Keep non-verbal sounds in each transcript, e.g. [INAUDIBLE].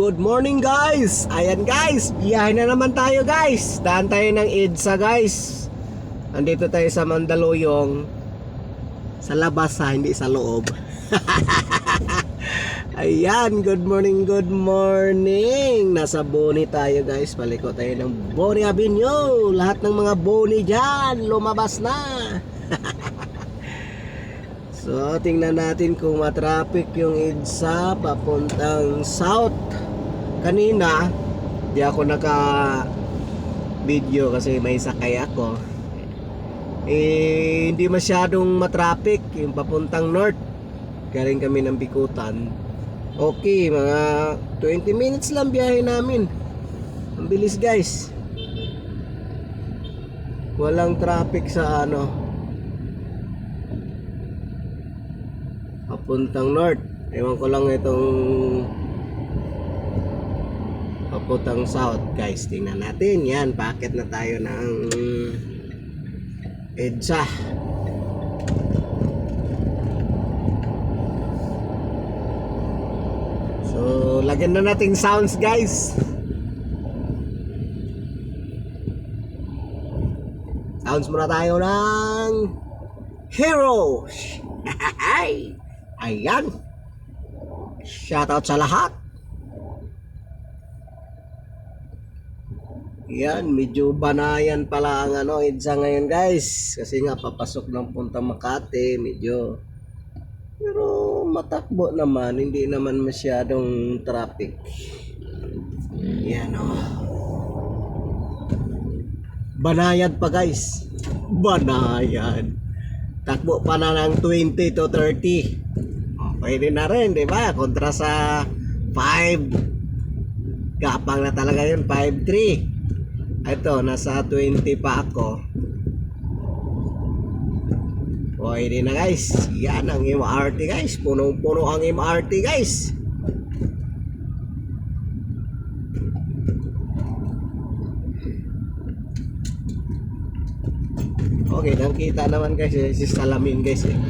good morning guys! Ayan guys, biyahe na naman tayo guys. Daan tayo ng EDSA guys. Andito tayo sa Mandaluyong. Sa labas ha, hindi sa loob. [LAUGHS] Ayan, good morning, good morning. Nasa Boni tayo guys. Paliko tayo ng Boni Avenue. Lahat ng mga Boni dyan, lumabas na. [LAUGHS] So, tingnan natin kung matraffic yung EDSA papuntang south. Kanina, di ako naka video kasi may sakay ako. Eh, hindi masyadong matraffic yung papuntang north. Galing kami ng Bikutan. Okay, mga 20 minutes lang biyahe namin. Ang bilis guys. Walang traffic sa ano, papuntang north. Ewan ko lang itong papuntang south, guys. Tingnan natin. Yan, packet na tayo ng EDSA. So, lagyan na nating sounds, guys. Sounds muna tayo ng Hero! [LAUGHS] Ay! Ayan. Shoutout sa lahat. Yan, medyo banayan pala ang ano, EDSA ngayon guys. Kasi nga papasok ng punta Makati, medyo pero matakbo naman, hindi naman masyadong traffic. Yan o. Banayad pa guys. Banayad. Takbo pa na ng 20 to 30. Oh, pwede na rin, di ba? Kontra sa 5. Gapang na talaga yun, 5-3. Ito, nasa 20 pa ako. Pwede na guys. Yan ang MRT guys. Punong-puno ang MRT guys. Okay, nakita naman guys eh, si salamin guys eh. [LAUGHS]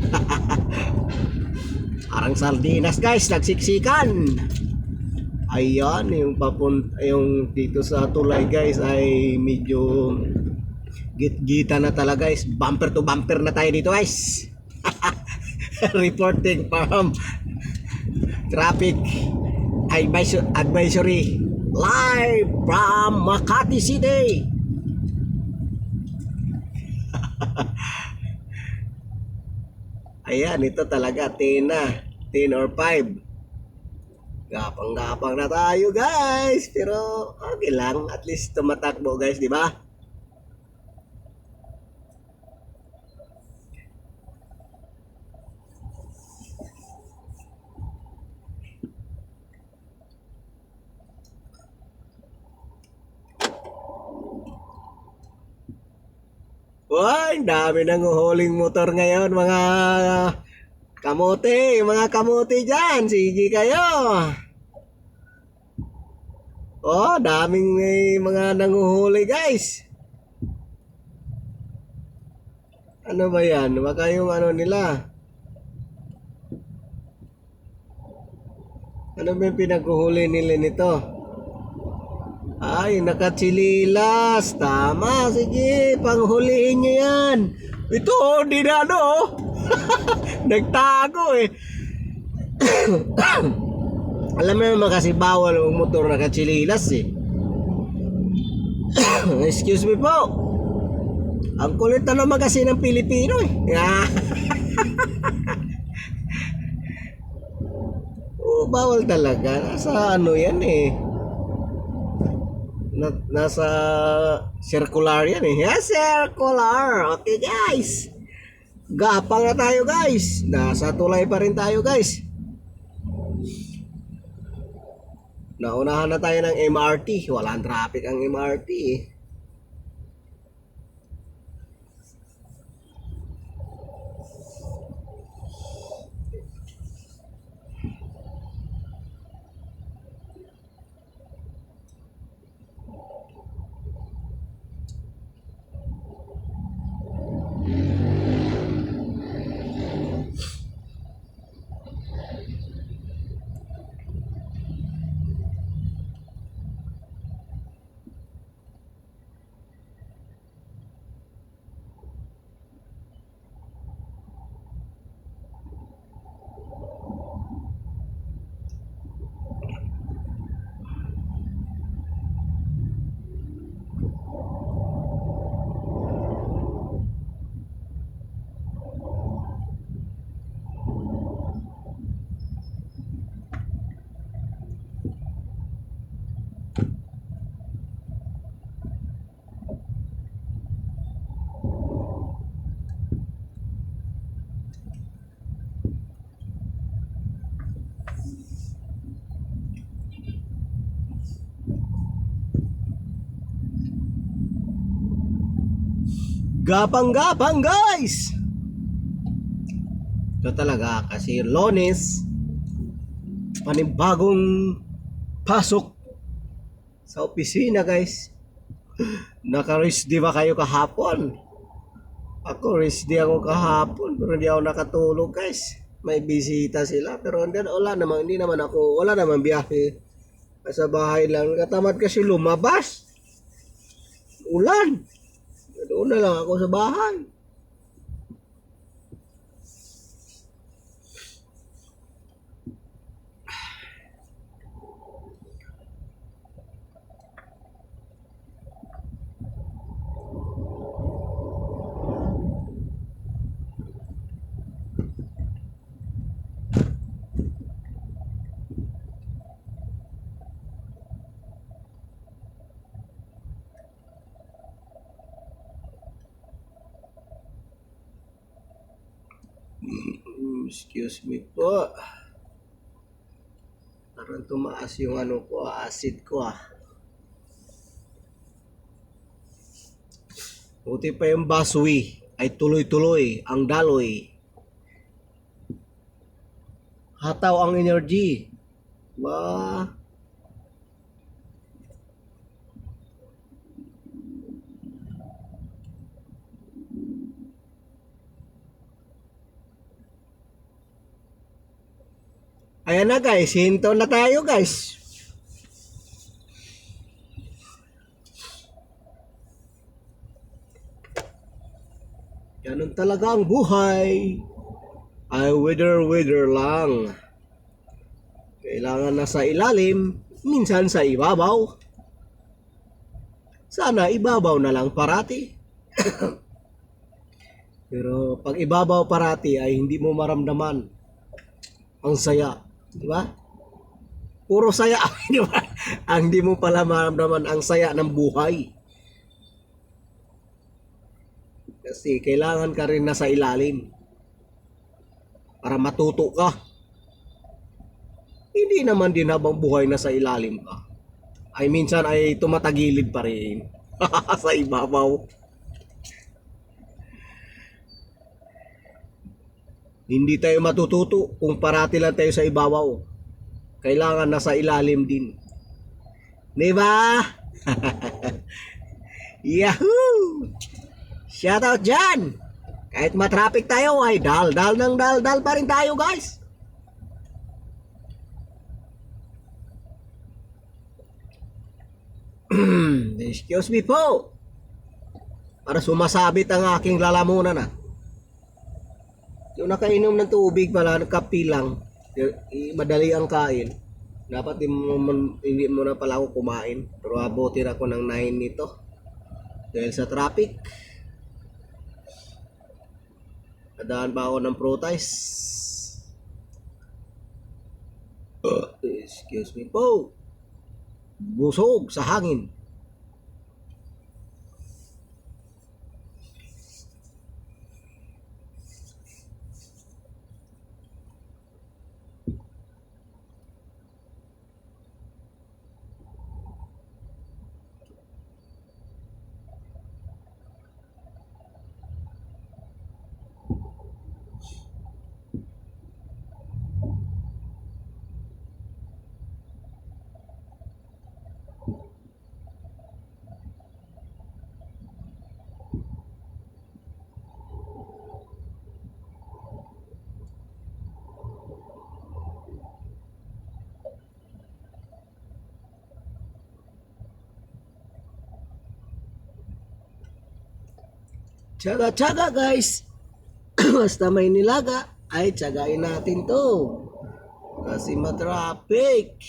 Parang sardinas guys, nagsiksikan. Ayan, yung papun yung dito sa tulay guys ay medyo git-gita na talaga guys. Bumper to bumper na tayo dito guys. [LAUGHS] Reporting from traffic advisor- advisory live from Makati City. [LAUGHS] Ayan, ito talaga 10 na. 10 or 5. Gapang-gapang na tayo, guys. Pero okay lang, at least tumatakbo, guys, di ba? Why, dami nang huling motor ngayon, mga kamote, mga kamote dyan. Sige kayo. Oh, daming eh, mga nanguhuli, guys. Ano ba yan? Baka yung ano nila. Ano ba yung pinaghuhuli nila nito? Ay, nakatsililas. Tama, sige, panghuliin nyo yan. Ito, di na ano. [LAUGHS] oh. Nagtago eh. Alam mo naman kasi bawal ang motor nakatsililas eh. [COUGHS] Excuse me po. Ang kulit na naman kasi ng Pilipino eh. [LAUGHS] Oo, bawal talaga. Nasa ano yan eh na, nasa circular yan eh. Yeah, circular. Okay guys. Gapang na tayo guys. Nasa tulay pa rin tayo guys. Naunahan na tayo ng MRT. Walang traffic ang MRT eh. Gapang-gapang guys! Ito talaga kasi Lones panibagong pasok sa opisina guys. [LAUGHS] Naka-rest di ba kayo kahapon? Ako rest di ako kahapon pero hindi ako nakatulog guys. May bisita sila pero hindi wala naman hindi naman ako wala naman biyahe. Sa bahay lang katamad kasi lumabas. Ulan. Doon na lang ako sa bahay. Excuse me po. Parang tumaas yung ano ko, ah, acid ko ah. Buti pa yung basui ay tuloy-tuloy ang daloy. Hataw ang energy. Ba, ayan na guys, hinto na tayo guys. Ganun talaga ang buhay. Ay wither wither lang. Kailangan nasa ilalim, minsan sa ibabaw. Sana ibabaw na lang parati. [COUGHS] Pero pag ibabaw parati ay hindi mo maramdaman ang saya, di ba? Puro saya, [LAUGHS] di ba? Ang hindi mo pala maramdaman ang saya ng buhay. Kasi kailangan ka rin nasa ilalim para matuto ka. Hindi naman din habang buhay na sa ilalim ka. Ay minsan ay tumatagilid pa rin [LAUGHS] sa ibabaw. Hindi tayo matututo kung parati lang tayo sa ibabaw. Kailangan nasa ilalim din. Di ba? [LAUGHS] Yahoo! Shoutout dyan! Kahit matraffic tayo ay dal-dal ng dal-dal pa rin tayo guys. [CLEARS THROAT] Excuse me po. Para sumasabit ang aking lalamunan na. Yung nakainom ng tubig pala, kapi lang, madali ang kain. Dapat di mo, hindi mo na pala ako kumain. Pero abutin ako ng 9 nito. Dahil sa traffic. Nadaan pa ako ng protest. Excuse me po. Busog sa hangin. Tsaga-tsaga guys. [CLEARS THROAT] Basta may nilaga, ay tsagain natin to. Kasi matraffic.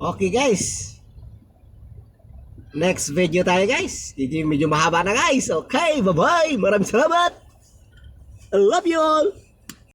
Okay guys. Next video tayo guys. Medyo, medyo mahaba na guys. Okay, bye-bye. Maraming salamat. I love you all.